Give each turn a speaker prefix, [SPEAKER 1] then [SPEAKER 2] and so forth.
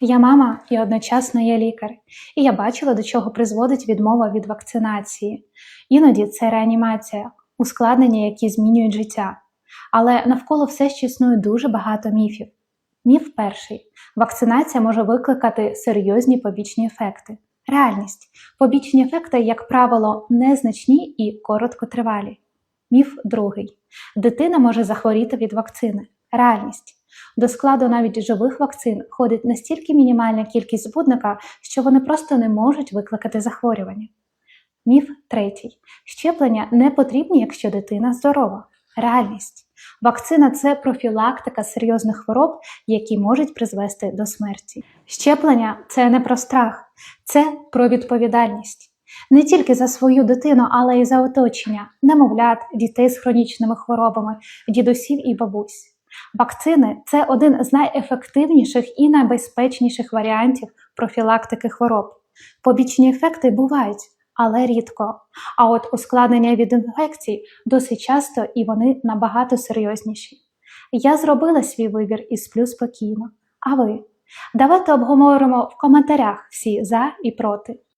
[SPEAKER 1] Я мама і одночасно я лікар, і я бачила, до чого призводить відмова від вакцинації. Іноді це реанімація, ускладнення, які змінюють життя. Але навколо все ще існує дуже багато міфів. Міф перший: вакцинація може викликати серйозні побічні ефекти. Реальність. Побічні ефекти, як правило, незначні і короткотривалі. Міф другий: дитина може захворіти від вакцини. Реальність. До складу навіть живих вакцин входить настільки мінімальна кількість збудника, що вони просто не можуть викликати захворювання. Міф третій: щеплення не потрібні, якщо дитина здорова. Реальність. Вакцина це профілактика серйозних хвороб, які можуть призвести до смерті. Щеплення це не про страх, це про відповідальність. Не тільки за свою дитину, але й за оточення, немовлят, дітей з хронічними хворобами, дідусів і бабусь. Вакцини це один з найефективніших і найбезпечніших варіантів профілактики хвороб. Побічні ефекти бувають, але рідко. А от ускладнення від інфекцій досить часто і вони набагато серйозніші. Я зробила свій вибір і сплю спокійно. А ви? Давайте обговоримо в коментарях всі за і проти.